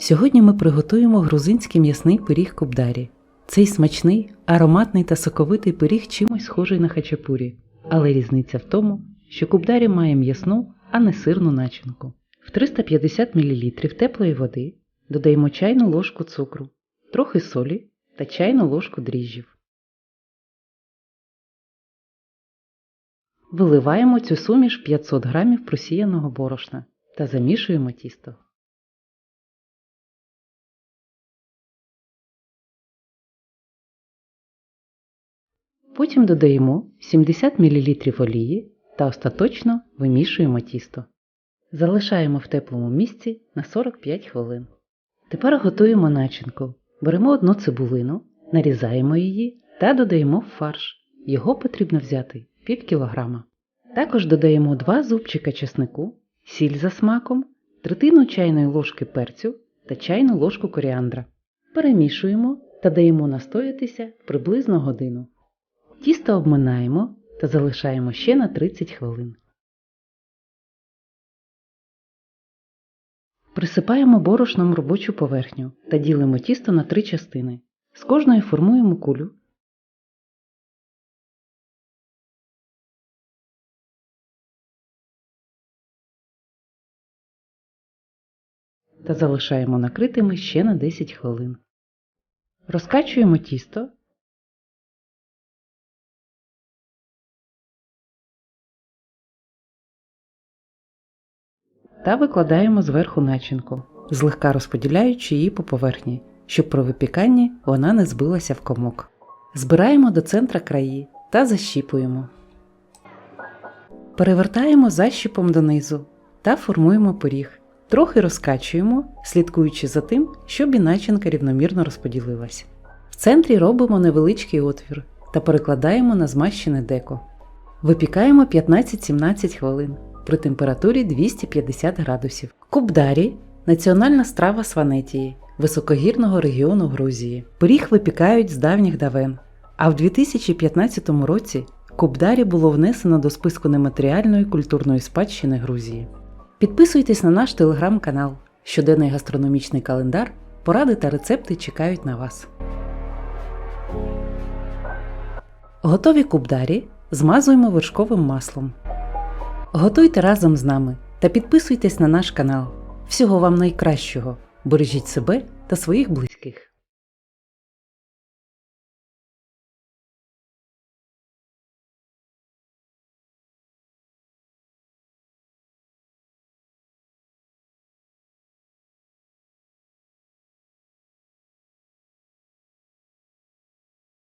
Сьогодні ми приготуємо грузинський м'ясний пиріг кубдарі. Цей смачний, ароматний та соковитий пиріг чимось схожий на хачапурі, але різниця в тому, що кубдарі має м'ясну, а не сирну начинку. В 350 мл теплої води додаємо чайну ложку цукру, трохи солі та чайну ложку дріжджів. Виливаємо цю суміш 500 г просіяного борошна та замішуємо тісто. Потім додаємо 70 мл олії та остаточно вимішуємо тісто. Залишаємо в теплому місці на 45 хвилин. Тепер готуємо начинку. Беремо одну цибулину, нарізаємо її та додаємо в фарш. Його потрібно взяти пів кілограма. Також додаємо 2 зубчика чеснику, сіль за смаком, третину чайної ложки перцю та чайну ложку коріандра. Перемішуємо та даємо настоятися приблизно годину. Тісто обминаємо та залишаємо ще на 30 хвилин. Присипаємо борошном робочу поверхню та ділимо тісто на три частини. З кожної формуємо кулю. Та залишаємо накритими ще на 10 хвилин. Розкачуємо тісто та викладаємо зверху начинку, злегка розподіляючи її по поверхні, щоб при випіканні вона не збилася в комок. Збираємо до центра краї та защіпуємо. Перевертаємо защіпом донизу та формуємо пиріг. Трохи розкачуємо, слідкуючи за тим, щоб і начинка рівномірно розподілилась. В центрі робимо невеличкий отвір та перекладаємо на змащене деко. Випікаємо 15-17 хвилин при температурі 250 градусів. Кубдарі національна страва Сванетії, високогірного регіону Грузії. Пиріг випікають з давніх давен. А в 2015 році Кубдарі було внесено до списку нематеріальної культурної спадщини Грузії. Підписуйтесь на наш телеграм-канал. Щоденний гастрономічний календар, поради та рецепти чекають на вас. Готові кубдарі змазуємо вершковим маслом. Готуйте разом з нами та підписуйтесь на наш канал. Всього вам найкращого! Бережіть себе та своїх близьких!